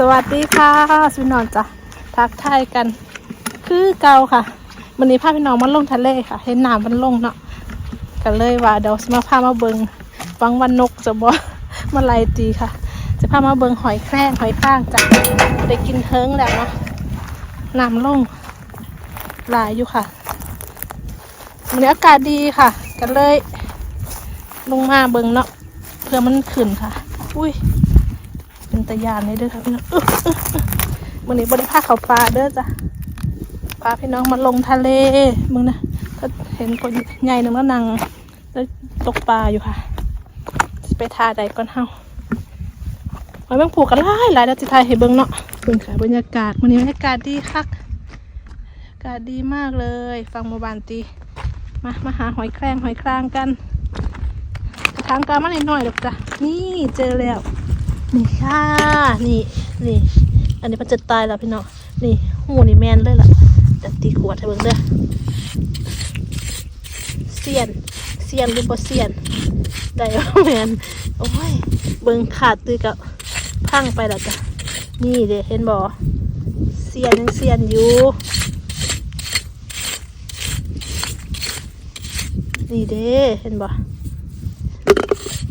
สวัสดีค่ะสุนอนจ้ะทักทายกัน คือเก่าค่ะวันนี้พาพี่น้องมาลงทะเลค่ะ เห็นน้ำมันลงเนาะก็เลยว่าเดี๋ยวมาพามาเบิงวังวันนกจะบ่มาไล่ตีค่ะ จะพามาเบิงหอยแครงหอยข้างจ้ะได้กินเฮิงแล้วเนาะน้ำลงหลายอยู่ค่ะวันนี้อากาศดีค่ะก็เลย ลงมาเบิงเนาะเพื่อมันขึ้นค่ะ อุ้ย เป็นตะยานเลยเด้อค่ะพี่น้องอึ๊บอึ๊บอึ๊บวันนี้บริภาคเขาปลาเด้อจ้ะปลาพี่น้องมาลงทะเลมึงนะก็เห็นคนใหญ่หนึ่งแล้วนั่งแล้วตกปลาอยู่ค่ะไปทาใดก่อนเฮาไว้เบิ่งผูกกันหลายหลายแล้วจิทายให้เบิ่งเนาะเบิ่งค่ะบรรยากาศวันนี้บรรยากาศดีคักอากาศดีมากเลย ฟังโมบานตีมามาหาหอยแครงหอยครางกันทางการมาหน่อยๆหรอกจ้ะนี่เจอแล้ว นี่ค่ะนี่นี่อันนี้มันจะตายแล้วพี่น้องนี่หูนี่แมนเลยล่ะแต่ตีขวดให้เบิ่งเด้อเสียนเสียนหรือบ่เสียนได้แมนโอ้ยเบิ่งขาดตือกับพังไปแล้วจ้ะนี่เด้เห็นบ่เสียนยังเสียนอยู่นี่เด้เห็นบ่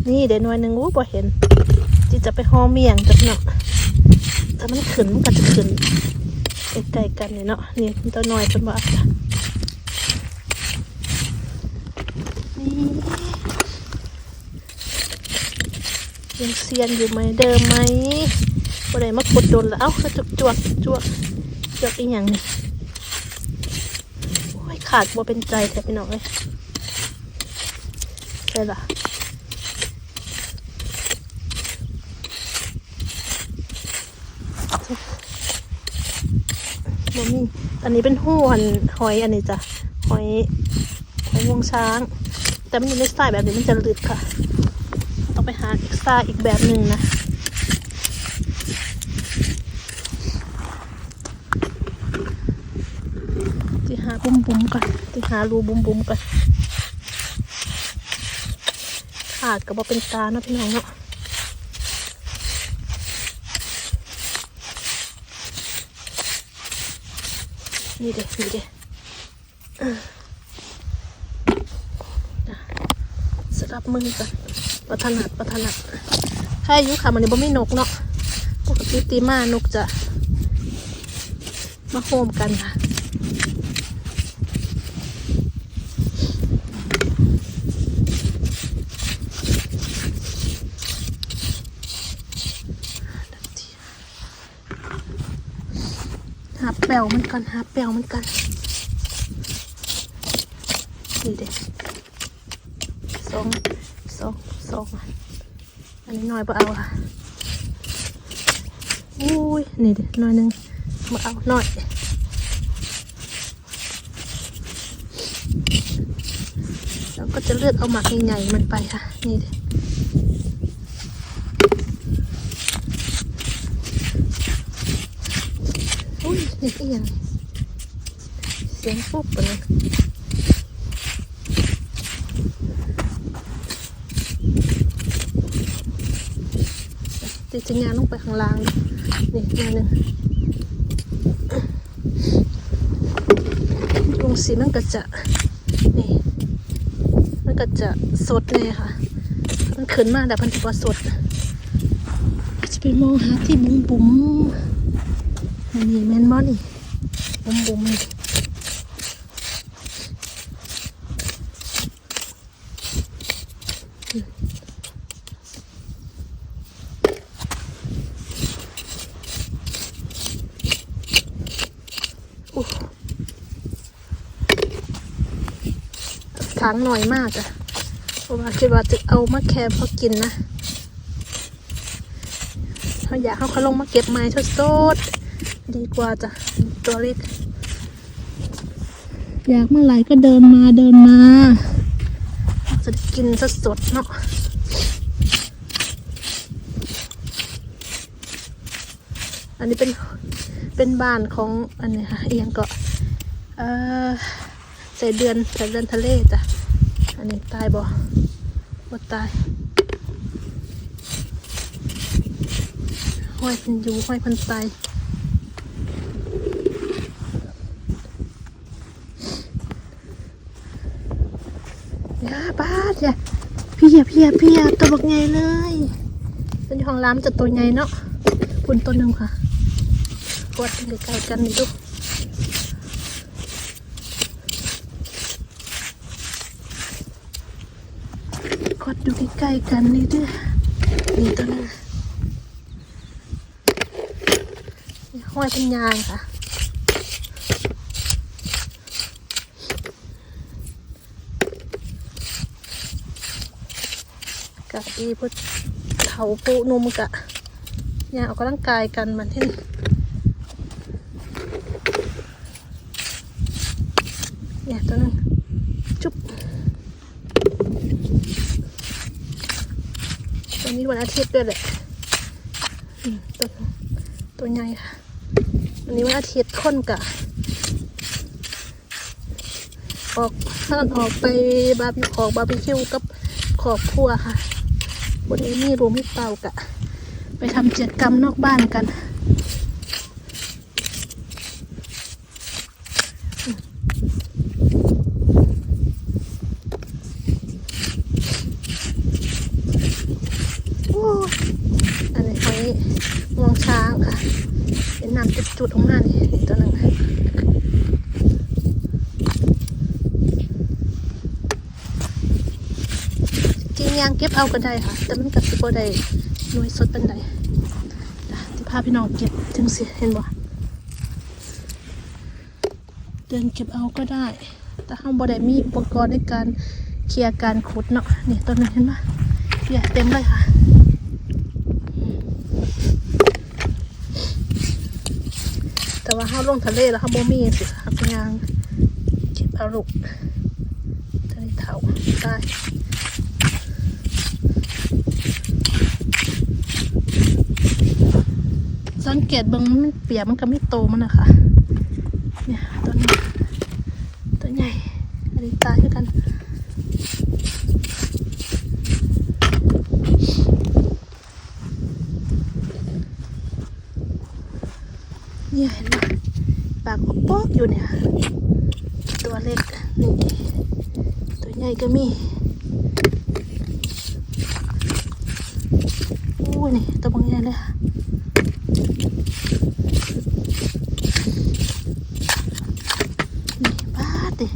นี่เด้หน่วยหนึ่งอู้บ่เห็น จะไปห่อเมี่ยงจักเนาะถ้ามันขึ้นมันก็จะขึ้นใกล้ๆกันเนี่ยเนาะนี่มันตัวน้อยเป็นว่าจ้ะนี่ยังเซียนอยู่ไหมเดิมไหมบ่ได้มากดโดนแล้วเอ้าจวกจวกจวกจวกอีหยังนี่โอ้ยขาดบ่เป็นใจแท้พี่น้องเอ้ยใช่ล่ะ บ่มีอันนี้เป็นหูหันหอยอันนี้จ้ะหอยหอยวงช้าง แต่มันอยู่ในทรายแบบนี้มันจะลึกค่ะ ต้องไปหาอีกทราอีกแบบหนึ่งนะที่หาบุ้มบุ้มก่อนที่หารูบุ้มบุ้มก่อนขาดก็บ่เป็นตาเนาะพี่น้องเนาะ นี่เด็นี่เด็สลับมือกันประถนัดประถนัดถ้าอายุค่ะมันนี้บ่มีนกเนาะปกติตีมานกจะมาโฮมกันค่ะ ลวมันกันหาแปลวมันกันนี่เด็กสองสองสองอันนี้น้อยปเอาค่ะอุ้ยนี่เด็กน้อยหนึ่งมาเอาหน้อยแล้วก็จะเลือกเอาหมักใหญ่ๆมันไปค่ะ นี่เด็ อุ้ยนี่ก็ยังเสียงปุ๊บไปเลยจะจะงานลงไปข้างล่างนี่งานหนึ่งลงสีมันก็จะนี่มันก็จะสดเลยค่ะ มันขึ้นมาแต่พันธุ์ว่าสดจะไปมองหาที่บุ้มบุ้ม นนี้แมนบอนี่บุ้มบุ้มนี่อู้ถังหน่อยมากอะเพราะว่าคิดว่าจะเอามาแค่พอกินนะเขาอยากเขาเขาลงมาเก็บไม้สดๆ ดีกว่าจ้ะตัวเล็ก อยากเมื่อไหร่ก็เดินมาเดินมา จะได้กินสดๆเนาะอันนี้เป็นเป็นบ้านของอันนี้ค่ะเอียงก็เออใส่เดือนใส่เดือนทะเลจ้ะอันนี้ตายบ่บ่ตายหห้อยเพันอยูห้อยเพันไปยาบ้าจ้ะพี่ยพี่ยพี่ยตัวบักใหญ่เลยเป็นของร้านจะตัวใหญ่เนาะปุ่นตัวหนึ่งค่ะกดกันใกล้กันดูกดอยู่ใกล้ๆกันนี่ด้วยนี่ตัวนึงห้อยเป็นยางค่ะ กะอีพุทเขาปูนุ่มกะเนี่ยออกกำลังกายกันมันที่นี่เนี่ยตัวนึงจุ๊บตัวนี้วันอาทิตย์ด้วยแหละตัวตัวใหญ่ค่ะวันนี้วันอาทิตย์ค้นกะออกท่านออกไปบาร์บีออกบาร์บีคิวกับครอบครัวค่ะ วันนี้นี่รวมมีเป่ากะ ไปทำกิจกรรมนอกบ้านกัน โอ้ยอันนี้หอยงวงช้างค่ะ เป็นน้ำจุดๆออกมานี่นี่ตัวหนึ่ง จริงยางเก็บเอาก็ได้ค่ะ แต่มันกับสิบได้หน่วยสดเป็นไดที่พาพี่น้องเก็บถึงสิเห็นบ่เดินเก็บเอาก็ได้ แต่ห้างบ่ได้มีอุปกรณ์ในการเคลียร์การขุดเนาะนี่ต้นนี้เห็นปะเปียเต็มเลยค่ะแต่ว่าห้าลงทะเลแล้วห้าบ่มีสิค่ะพี่ยางเก็บเอาลูกทะเลเถาได้ สังเกตเบิ่งมันเปียกมันก็ไม่โตมันนะคะเนี่ยตัวนี้ตัวใหญ่อันนี้ตายคือกันเนี่ยเห็นไหมปากปอกอยู่เนี่ย ตัวเล็กนี่ตัวใหญ่ก็มีอู้นี่ตัวบางใหญ่เลยค่ะ นี่บ้าดิ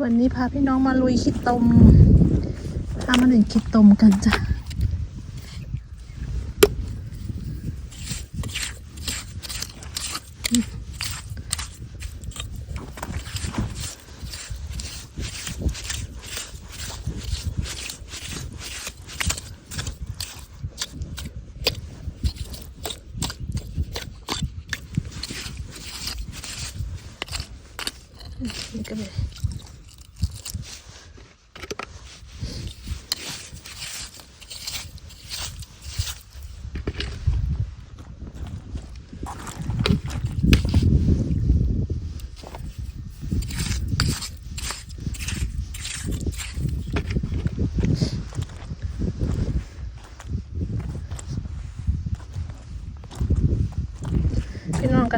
วั นี้พาพี่น้องมาลุยคิดตมพามาหนึ่งคิดตมกันจ้ะนี่ก็เลย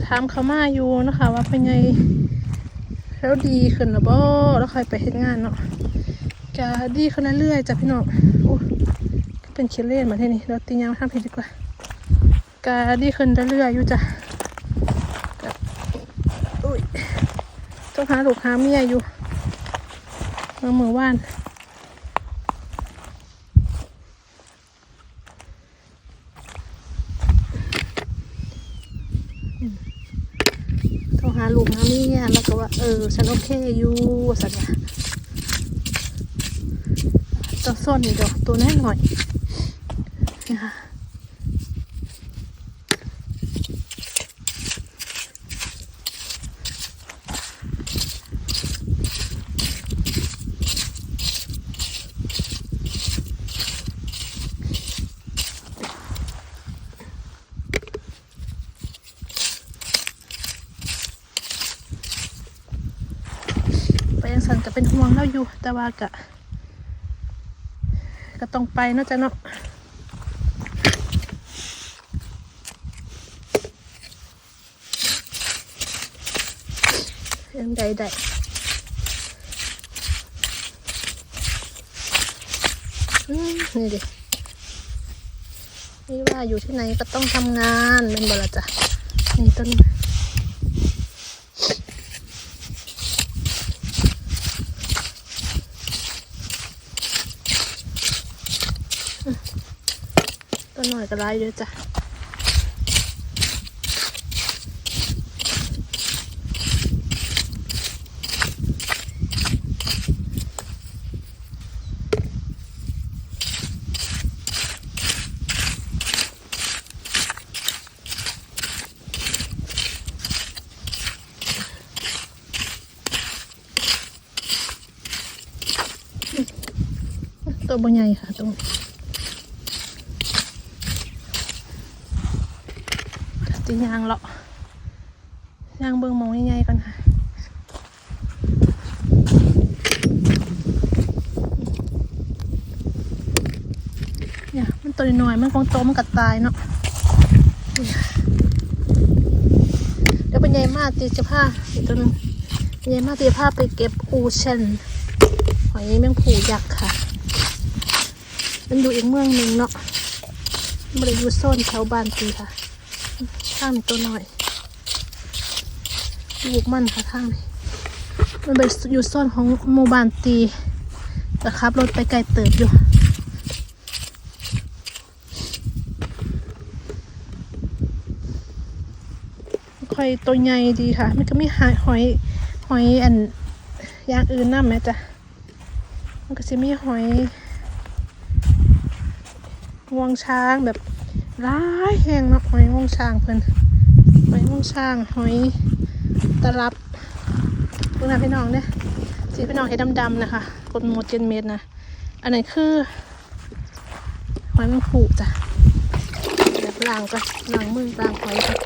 พี่น้องกระทำเขามาอยู่นะคะ ว่าเป็นไงแล้วดีขึ้นหรือบ่แล้วใครไปเฮ็ดงานเนาะจะดีขึ้นเรื่อยๆจ้ะพี่น้องโอ้ก็เป็นเคเล่นมาที่นี่เราตียางมาทำผิดดีกว่าก็ดีขึ้นเรื่อยๆอยู่จ้ะอุ้ยต้องหาลูกหาเมียอยู่เมื่อมือว่าน อืมโทรหาลูกหาเมียแล้ว ก็ว่า เออ ฉันโอเคอยู่สัตว์ว่าตัวส้นนี่ดอกตัวน้อยหน่อยนะคะ ยังสันก็เป็นห่วงเราอยู่ แต่ว่ากะก็ต้องไปเนาะจ๊ะเนาะยังใดใดอืมนี่ดินี่ว่าอยู่ที่ไหนก็ต้องทำงานเป็นบละจ้ะนี่ต้นต้นหน่ อยก็ร้ายเยอะจ้ะตัวบใหญ่ค่ะตรง จะยางเลาะยางเบิ่งมองใหญ่ๆก่อนค่ะเนี่ยมันตัวน้อยมันคงโตมันกัดตายเนาะเดี๋ยวเป็นใหญ่มากตีจะผ้าอีกตัวหนึงเป็นใหญ่มากตีผ้าไปเก็บอูเชนหอยแมงผูยักษ์ค่ะ มันอยู่อีกเมืองหนึ่งเนาะมันเลยอยู่โซนแถวบ้านตีค่ะางนี้ตัวหน้อยลูกมันค่ะข้างนี้มันเป็นอยู่โซนของหมู่บ้านตีแต่ขับรถไปไกลเติบอยู่หอยตัวใหญ่ดีค่ะ มันก็มีหอยหอยหอยอันอย่างอื่นน้ำไหมจ๊ะมันก็จะมีหอยงวงช้างแบบร้ายแห้งเนาะหอยงวงช้างเพิ่อยงวง ช้างหอยตะลับพวกนั้นพี่น้องเนี่ยสีพี่น้องเห็ดดำๆนะคะกดโมดเจนเมตรนะ อันไหนคือหอยแมงผูจ้ะแบบล้างก่อนล้างมือล้างหอยก่อน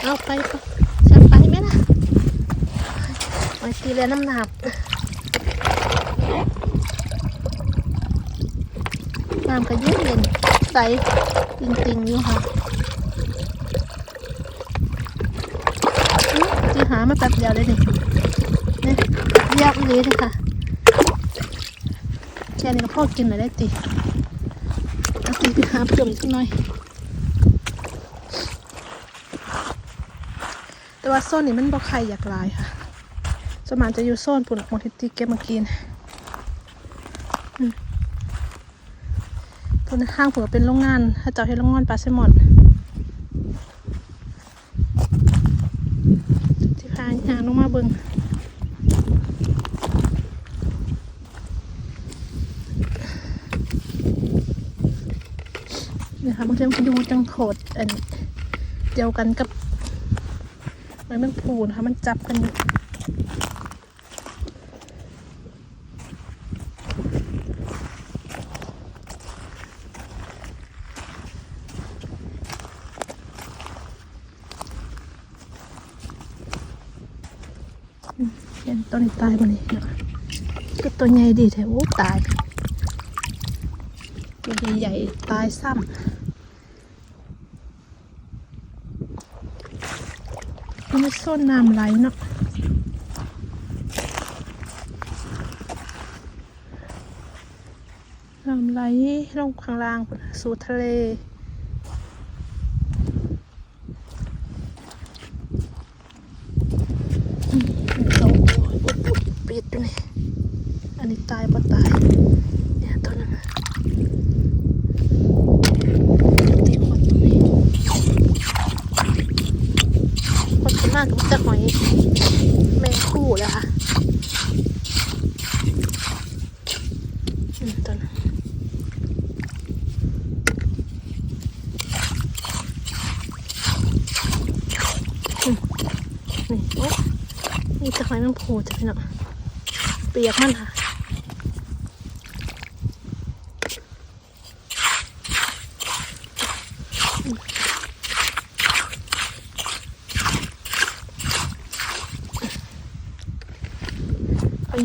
เอาไปก่อนจะไปไหมล่ะหอยตีเรียนน้ำหนักน้ำก็เย็นเย็นใสติงติงๆอยู่ค่ะอื้อจี หามาแป๊บเดียวเลยนี่นี่เยียบเลยเลยค่ะแค่นี้ก็พอกินเลยได้ตีเอาตีไปหาเพิ่มอีกหน่อย แต่ว่าโซนนี้มันบ่ใครอยากลายค่ะสมานจะอยู่โซนปุ่นมองทิตีเก็บมากินอืมปุ่นข้างผมเป็นโรงงานถ้าเจ้าให้โรงงานปลาแซลมอน ที่พายางลงมาเบิงเนี่ยค่ะบางทีมันก็ดูจัง โขดอันเดียวกันกับมันมันผูนะคะมันจับกันอยู่เห็นต้นนี้ตายมันนี่เนะก็ตัวใหญ่ดีแท้โอ้ตาย ตัวใหญ่ตายซ้ำ มันไม่ส้นน้ำไหลเนาะน้ำไหลลงข้างล่างสู่ทะเลอืมสองตัวอุ๊ยอุ๊ยปิดอยู่นี่อันนี้ตายปะตาย เนี่ยตัวนั้นน่ะ มากับจะหอยแมงคู่เลยค่ะอืมตัวนั้นอืมนี่โอ้นี่จะหอยแมงคู่จะเป็น้องเปียกมันค่ะ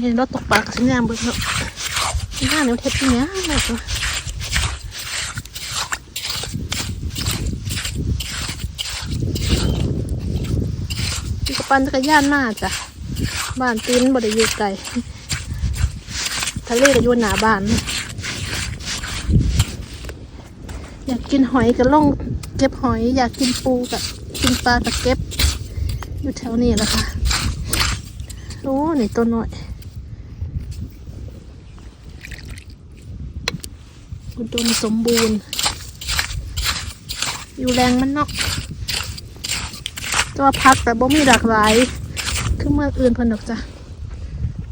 เห็นรถตกปลากับสัญญาณเบิกเนาะหน้าเนี้ยเทปที่เนี้ยแม่ตัวพี่กปั่นจักรยานมาจ้ะบ้านตีนบ่ได้อยู่ไกลทะเลก็อยู่หน้าบ้าน อยากกินหอยก็ล่องเก็บหอย อยากกินปูกับกินปลากับเก็บ อยู่แถวนี้แหละค่ะ โอ้นี่ตัวน้อย อุดมสมบูรณ์ อยู่แรงมันเนาะตัวพักแต่บ่มีหลากหลายคือเมื่ออื่นพนดอกจ้ะ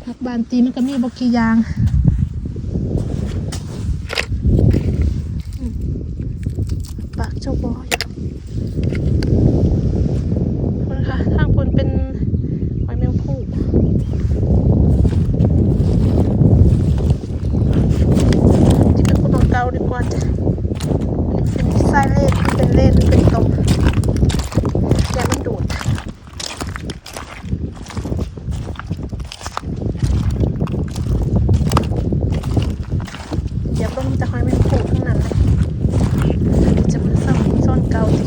พักบานตีมันก็มีบกี่อย่างอืมปากเจ้าบอยคนค่ะทางคนเป็นหอยแมงผู้ที่เป็นคนของเก่าดีกว่าจ้ะอันนี้เป็นไส้เล่นเป็นเล่นเป็นตมแกมันดูด เดี๋ยวก็มีแต่หอยแมงผู้ทั้งนั้นเลยจะมาซ่อมซ่อนเก่าสิ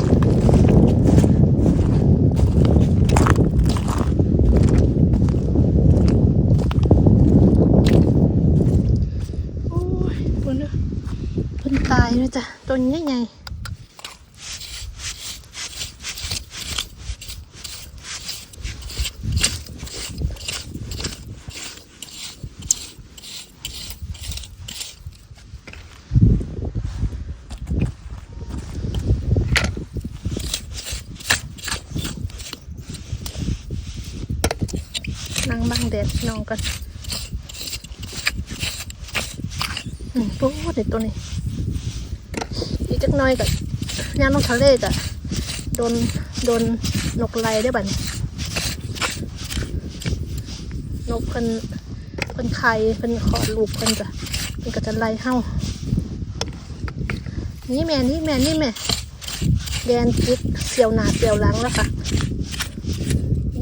โอ้ยเพิ่นเด้อเพิ่นตายเลยจ้ะตัวใหญ่ๆนั่งบังแดดพี่ น้องกันอืมโอ้เด็ดตัวนี้ อีกจักน้อยกับย่างนกทะเลกับโดนโดนนกไล่ได้บัดนี้นกเพิ่นเพิ่นไข่เพิ่นขอดลูกเพิ่นจ้ะเพิ่นก็จะไล่เฮานี่แม่นี่แม่นี่แม่แดนจิกเสียวหนาเสียวหลังแล้วค่ะ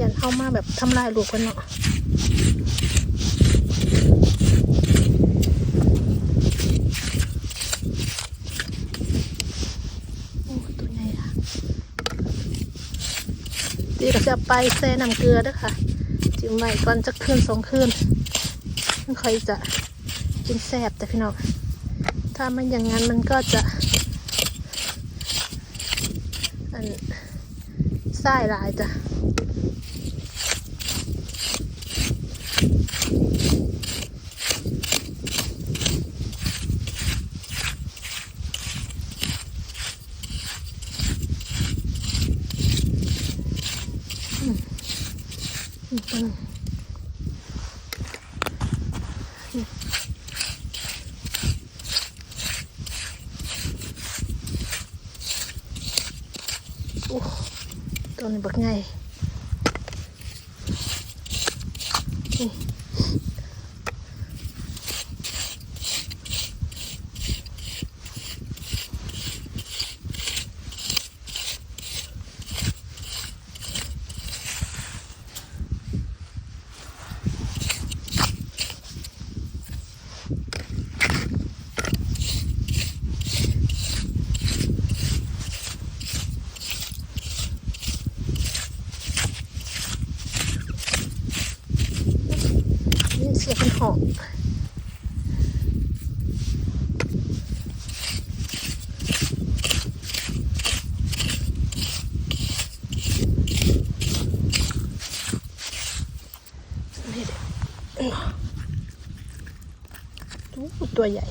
ยันเข้ามาแบบทำลายลูกเพิ่นเนาะโอ้ตัวใหญ่อะดีก็ จะไปแซ่น้ำเกลือด้วยค่ะ จิ้มไว้ก่อนจะคืนสองคืนมันค่อยจะกินแซ่บแต่พี่น้องถ้ามันอย่างนั้นมันก็จะอันไส้หลายจ้ะ อืมตัวนึงอืมโอ้ ตัว นี่หอบนี่เด้อโอ้ตัวใหญ่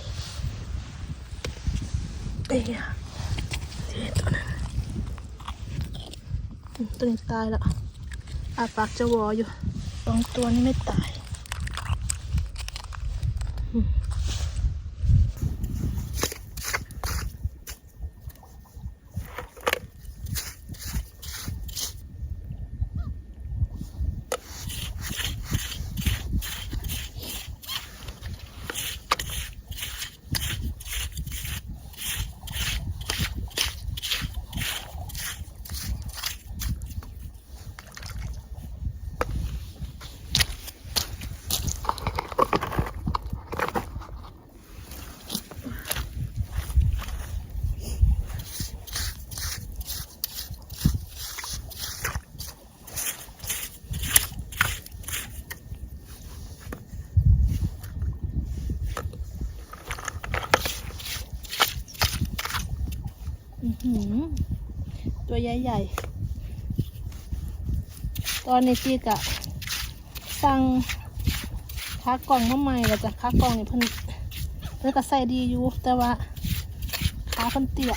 เอ้ยนี่ตัวนั้นตัวนี้ตายแล้วอาปากจะวออยู่สองตัวนี้ไม่ตาย อนนี้จีกะสั่งค้ากล่องมาใหม่แล้วจ้ะค้ากล่องนี่เพิ่นเพิ่นก็ใส่ดีอยู่แต่ว่าขาเพิ่นเตี้ย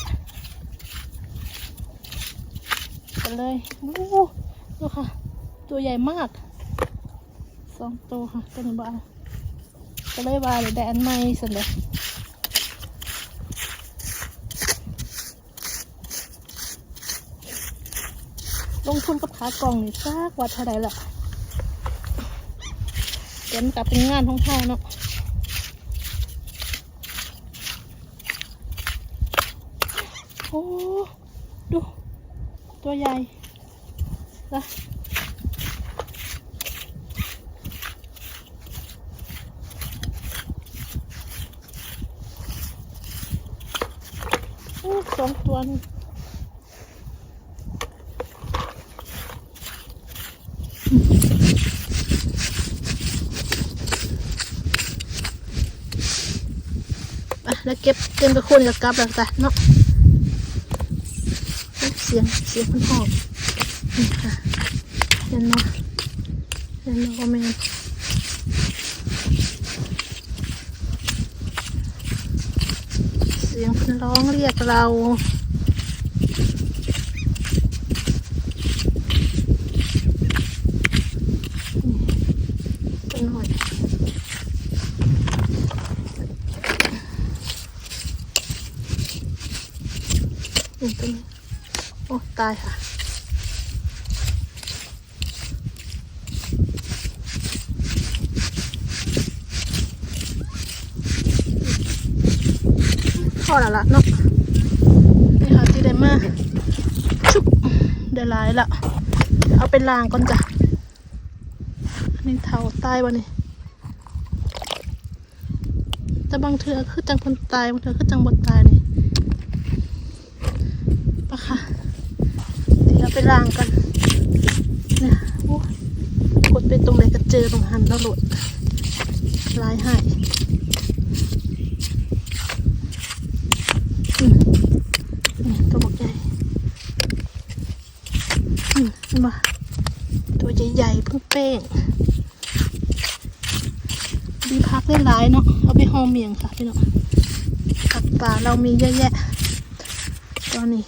ก็เลยวู้ดูค่ะ ตัวใหญ่มากสองตัวค่ะตัวนี้บ่เอาก็เลยว่าเดี๋ยได้อันใหม่เสร็จเลย ลงทุนกับขากล่องนี่ซากว่าเท่าไรล่ะเดี๋ยวมันกลับเป็นงานของเขาเนาะโอ้ ดู ตัวใหญ่ละโอ้สองตัวนี่ อะ แล้วเก็บเต็มไปคนกับกลับแล้วจ้ะเนาะเสียงเสียงมันหอมนี่ค่ะเห็นเนาะเห็นเนาะว่าแม่เสียงมันร้องเรียกเราเป็นหน่อย นี่ตัวนี้ โอ้ตายค่ะพอแล้วละเนาะนี่ค่ะที่ได้มาชุบได้หลายละ เอาไปล้างก่อนจ้ะอันนี้เท้าตายวะนี่แต่บางเทือคือจังคนตายบางเทือคือจังบดตายนี่ ปะค่ะเดี๋ยว ไปล้างกันเนี่ยโอ้กดไปตรงไหนก็เจอตรงหันแล้วหลุดลายให้อืมนี่ตัวบอกใหญ่อืมเห็นปะตัวใหญ่ๆเพิ่งเป้งดีพักได้หลายเนาะเอาไปห่อเมียงค่ะพี่น้องผักป่าเรามีเยอะแยะตอนนี้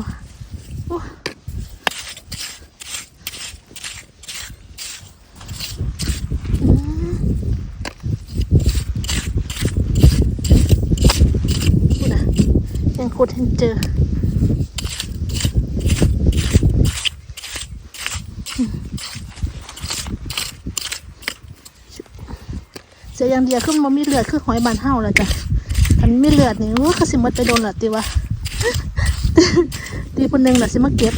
มาโอ้อืมพูดนะยัง ขุดเห็นเจอ เสียอย่างเดียวคือมันมีเลือดคือหอยบานเห่าแล้วจ้ะมันมีเลือดนี่โอ้ก็สิหมดไปโดนละติวะตีคนหนึ่งหละสิมาเก็บ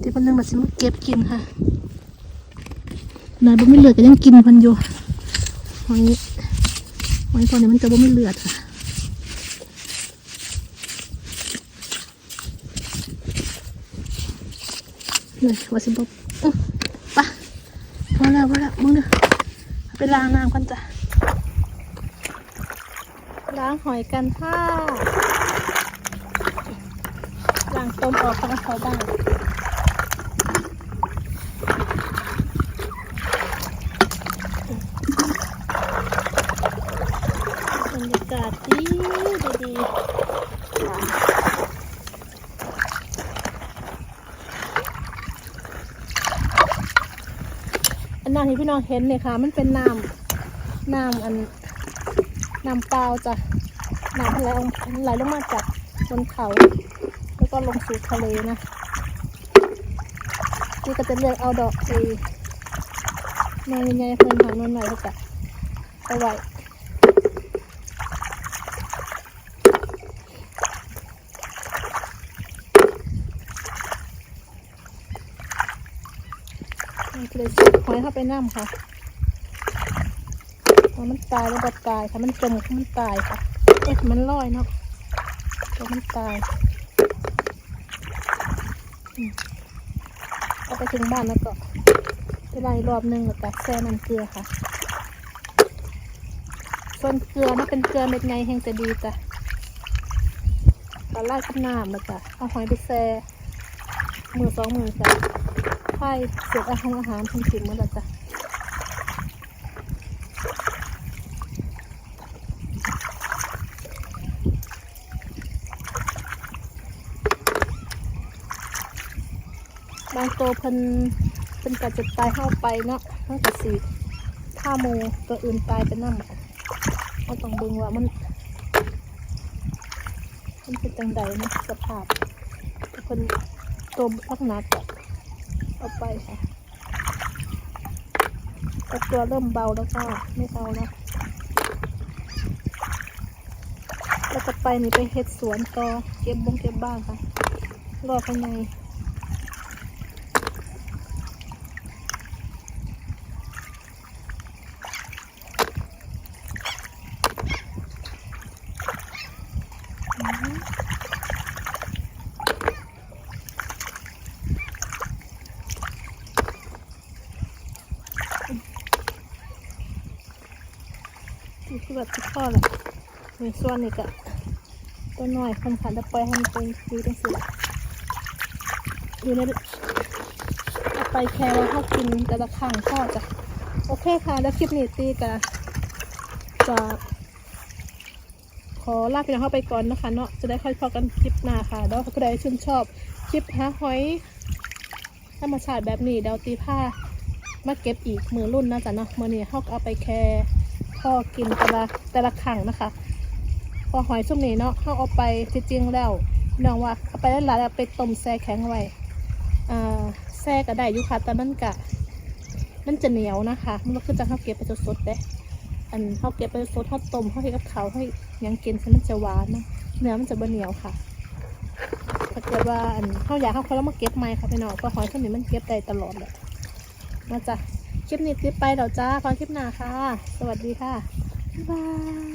ตีคนหนึ่งหละสิมาเก็บกินค่ะนายบ่ไม่เลือดก็ยังกินพันอยู่หอยห อยตอนนี้มันจะบ่ไม่เลือดค่ะเลยว่าสิบอกอื้อไปะพอแล้วพอแล้วมึงเด้อเอาไปล้างน้ำกันจ้ะล้างหอยกันค่ะล้างต้มออกกันเขาบ้างาศดีดีอันน้ำที่พี่น้องเห็นเนี่ยค่ะ มันเป็นน้ำน้ำอันน้ำเปล่าจ้ะน้ำไหลไหลลงมาจากบนเขา แล้วก็ลงสู่ทะเลนะนี่ก็จะเรียกเอาดอกเอนอนใหญ่เพิ่นหางนอนหน่อยก็จเอาไว้ เลยสิหอยเข้าไปน้ำค่ะพอมันตายแล้วบดตายค่ะ มันจมมันตายค่ะ เอ๊ะมันลอยเนาะตัวมันตายเอาไปถึงบ้านแล้วก็ไปไล่รอบนึงแล้วก็แช่น้ำเกลือค่ะ ส่วนเกลือมันเป็นเกลือเม็ดไงแห้งจะดีจ้ะปลาไล่กับน้ำแล้วก็เอาหอยไปแช่มือสองมือจ้ะ ข่เศษอาหารอาหารทำสิ่งมันละจ้ะบางตัวเพิ่นเพิ่นกัจะตายเข้าไปเนาะตั้งแต่สีข้าโมตัวอื่นตายไปนั่นเราต้องเบิ่งว่ามัน มันเป็นจังใดนะสภาพเพิ่นตัวพักหนักอะ เอาไปค่ะตัวเริ่มเบาแล้วก็ไม่เบาแล้วแล้วก็ไปนี่ไปเฮ็ดสวนต่อเก็บบงเก็บบ้างค่ะรอข้างในคือแบบที่พ่อแหละใน ส่วนนี้ก็ตัวน้อยคนขันจะปล่อยให้มันเป็นดูจังสิอยู่ในเอาไปแค่ว่าเขากินแต่ละข้างพ่อจ้ะโอเคค่ะ แล้วคลิปนี้ตีกะจะขอลาไปน้องเข้าไปก่อนนะคะเนาะจะได้ค่อยพอกันคลิปหน้าค่ะแล้วถ้าผู้ใดชื่นชอบคลิปหาหอยธรรมชาติแบบนี้เดาวตีผ้ามาเก็บอีกมือรุ่นนะจ๊ะเนาะมือนี้เขาก็เอาไปแค่พ่อกินแต่ละแต่ละครั้งนะคะ พอหอยช่วงนี้เนาะเขาเอาไปจริงๆแล้วน้องว่าเอาไปหลายๆแล้วไปต้มแช่แข็งไว้แช่ก็ได้อยู่ค่ะแต่มันกะมันจะเหนียวนะคะ มันก็คือจะเขาเก็บไปสดๆเด้อันเขาเก็บไปสดเขาต้มเขาให้กับเขาให้ยังกินมันจะหวานนะเนื้อมันจะบะเหนียวค่ะถ้าเกิดว่าอันเขาอยากเขาเขาแล้วมาเก็บใหม่ค่ะพี่น้องเพราะหอยช่วงนี้มันเก็บได้ตลอดเลยมาจ้ะคลิปนี้คลิปไปเดี๋ยวจ้าขอคลิปหน้าค่ะ สวัสดีค่ะ บ๊ายบาย